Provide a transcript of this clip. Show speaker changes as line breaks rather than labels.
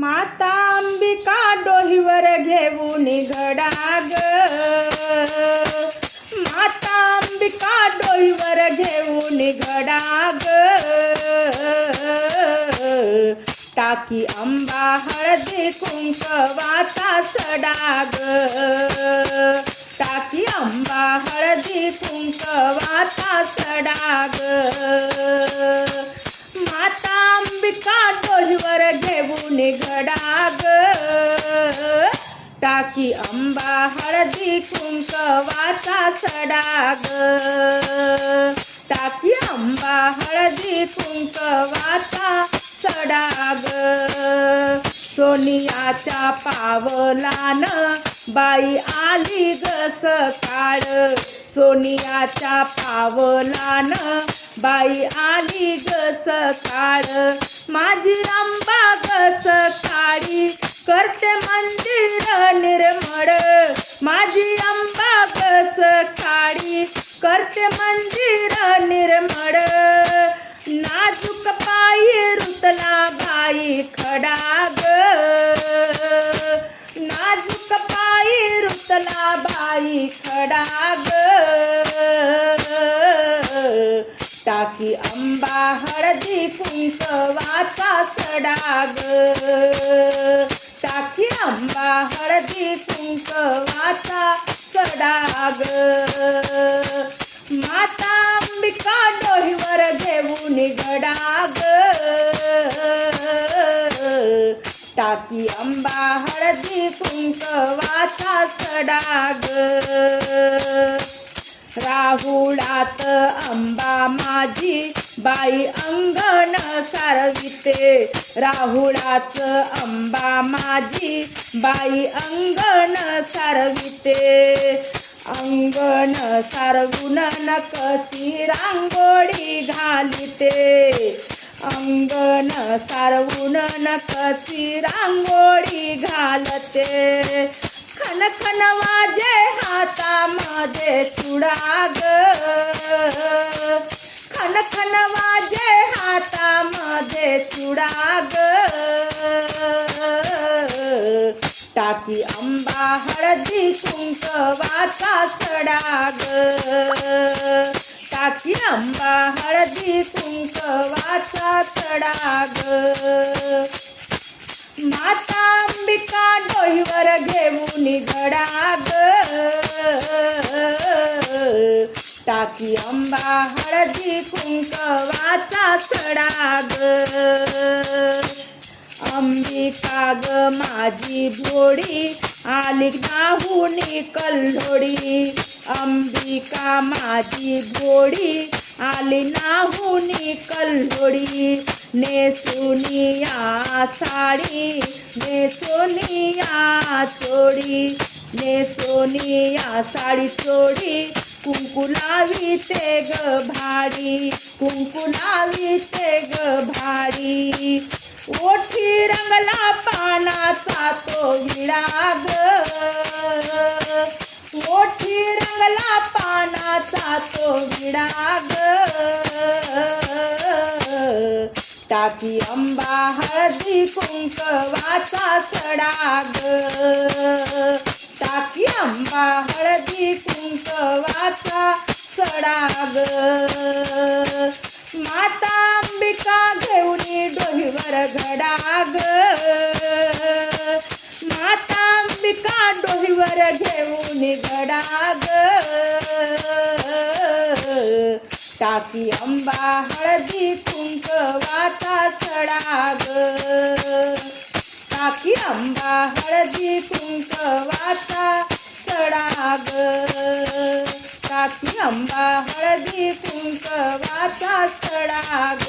माता अंबिका डोहीवर घेऊन घडाग. माता अंबिका डोहीवर घेऊन घडाग. टाकी आंबा हळदी कुंकवाचा सडाग. टाकी आंबा हळदी कुंकवाचा सडाग. माता अंबिका डोहीवर टाकी आंबा हळदी कुंकवाचा सडाग. टाकी आंबा हळदी कुंकवाचा सडाग. सोनियाच्या पावलान बाई आली ग सकाळ. सोनियाच्या पावलान बाई आली ग सकाळ. माझी आंबा करते मंदिर निर्मळ नाजूक पायी रुतला बाई खडाग. नाजूक पायी रुतला बाई खडाग. टाकी आंबा हळदी कुंकवाचा सडाग. टाकी आंबा हळदी कुंकवाचा सडाग माता अंबिका डोहीवर घेऊन गडाग. टाकी आंबा हळदी कुंकवाचा सडाग राहुळात अंबा माझी बाई अंगण सारविते. राहुळाच अंबा माझी बाई अंगण सारविते. अंगण सारवून नकसी रांगोळी घालिते. अंगण सारवून नकसी रांगोळी घालते. खन खन वाजे हातामध्ये चुडाग खन खन वाजे हातामध्ये चुडाग टाकी आंबा हळदी कुंकवाचा सडाग. टाकी आंबा हळदी कुंकवाचा सडाग. माता अंबिका डोहीवर टाकी आंबा हळदी कुंकवाचा सडाग. अंबिका ग माझी भोडी आली नाहुनी कल्लोडी. अंबिका माझी भोडी आली नाहुनी कल्लोडी. नेसुनिया साडी नेसोनिया चोडी. नेसोनिया साडी चोडी कुंकू ते ग भारी कुंकू ते ग भारी. ओठी रंगला पानाचा तो विराग ओठी रंगला पानाचा तो विराग टाकी अंबा हळदी कुंकवाचा सडाग टाकी आंबा हळदी कुंकवाचा सडाग. माता अंबिका घेऊन डोहीवर घडाग. माता अंबिका डोहीवर घेऊन घडाग. टाकी आंबा हळदी कुंकवाचा सडाग. राखी आंबा हळदी कुंकवाचा सडाग राखी आंबा हळदी कुंकवाचा सडाग